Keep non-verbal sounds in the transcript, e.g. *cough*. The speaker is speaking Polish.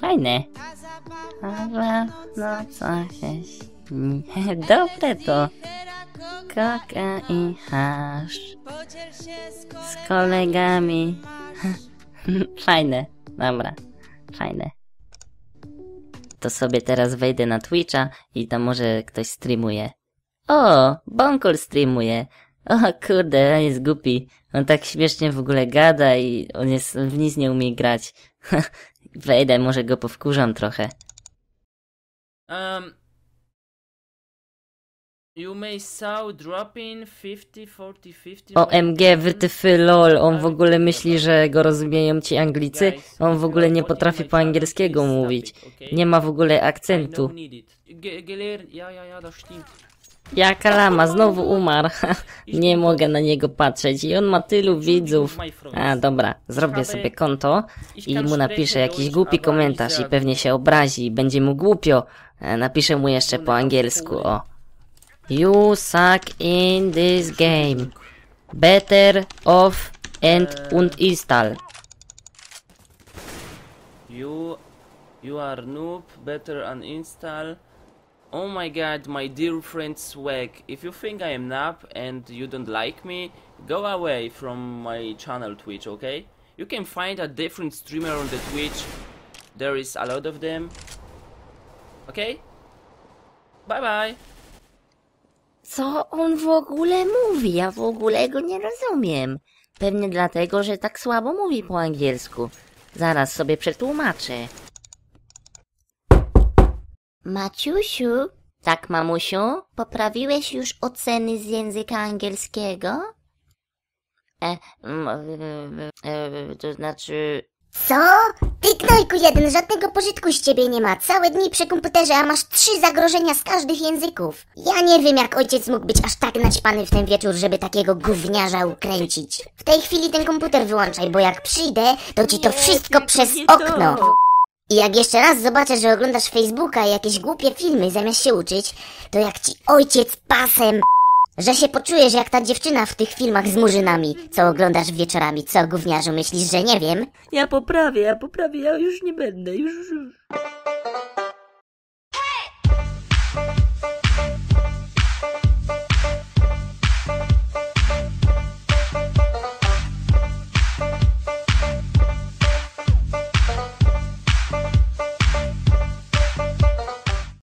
Fajne. Ale no co się śni. *laughs* Dobre to. Koka i hasz. Z kolegami. *laughs* Fajne. Dobra. Fajne. To sobie teraz wejdę na Twitcha i tam może ktoś streamuje. O, Bonkol streamuje. O kurde, on jest głupi. On tak śmiesznie w ogóle gada i on jest, w nic nie umie grać. *laughs* Wejdę, może go powkurzam trochę. Um, you may saw dropping 50, 40, 50. OMG, wytyfy lol, on w ogóle myśli, że go rozumieją ci Anglicy? On w ogóle nie potrafi po angielskiego mówić. Nie ma w ogóle akcentu. Jaka lama, znowu umarł. *laughs* Nie mogę na niego patrzeć i on ma tylu widzów. A dobra, zrobię sobie konto i mu napiszę jakiś głupi komentarz i pewnie się obrazi i będzie mu głupio. E, Napiszę mu jeszcze po angielsku, o. You suck in this game. Better off and uh, uninstall. You, you are noob, better uninstall. Oh my god, my dear friend Swag, if you think I am noob and you don't like me, go away from my channel Twitch, okay? You can find a different streamer on the Twitch. There is a lot of them. Okay? Bye bye. Co on w ogóle mówi? Ja w ogóle go nie rozumiem. Pewnie dlatego, że tak słabo mówi po angielsku. Zaraz sobie przetłumaczę. Maciusiu? Tak, mamusiu? Poprawiłeś już oceny z języka angielskiego? E, m, e, e, to znaczy... Co? Ty gnojku jeden, żadnego pożytku z ciebie nie ma. Całe dni przy komputerze, a masz trzy zagrożenia z każdych języków. Ja nie wiem, jak ojciec mógł być aż tak naćpany w ten wieczór, żeby takiego gówniarza ukręcić. W tej chwili ten komputer wyłączaj, bo jak przyjdę, to ci to wszystko przez okno. I jak jeszcze raz zobaczę, że oglądasz Facebooka i jakieś głupie filmy zamiast się uczyć, to jak ci ojciec pasem, że się poczujesz jak ta dziewczyna w tych filmach z murzynami, co oglądasz wieczorami. Co, gówniarzu, myślisz, że nie wiem? Ja poprawię, ja poprawię, ja już nie będę, już... już.